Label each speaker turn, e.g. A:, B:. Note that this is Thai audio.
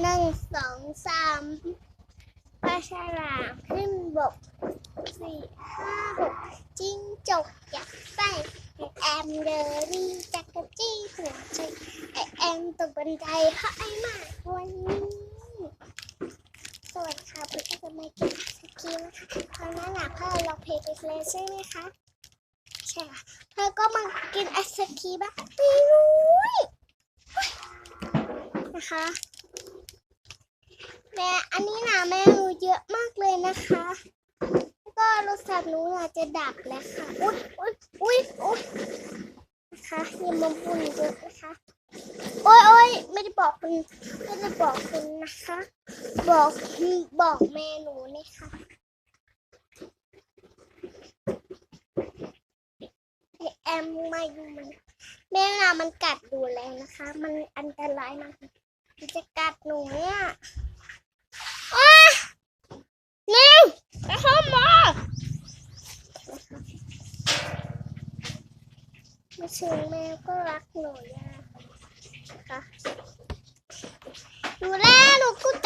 A: หนึ่งสองสามปลาฉลามขึ้นบกสี่ห้าหกจิ้งจกยักษ์ไส้ไอแอมเดอรี่จักรจี้หัวใจไอแอมตกบันไดเพราะไอมากวันนี้ สวัสดีค่ะพี่ก็จะมากินสกีนะคะตอนนั้นน่ะพ่อเราเพลงไปเลยใช่ไหมคะใช่ค่ะเธอก็มากินไอศครีมบ้างไม่รู้นะคะ แม่อันนี้นะแม่หนูเยอะมากเลยนะคะ แล้วก็โทรศัพท์หนูน่ะจะดับแล้วค่ะ อุ๊ยอุ๊ยอุ๊ยอุ๊ยนะคะอย่ามาบุ่นเยอะนะคะ โอ๊ยโอ๊ยไม่ได้บอกคุณไม่ได้บอกคุณนะคะ บอกบอกเมนูนี่ค่ะแอมมาอยู่มันแม่น่ะมันกัดดูแรงนะคะ มันอันตรายมากมันจะกัดหนูเนี่ย ถึงแมวก็รักหนูนะคะหนูแรกหนูกุด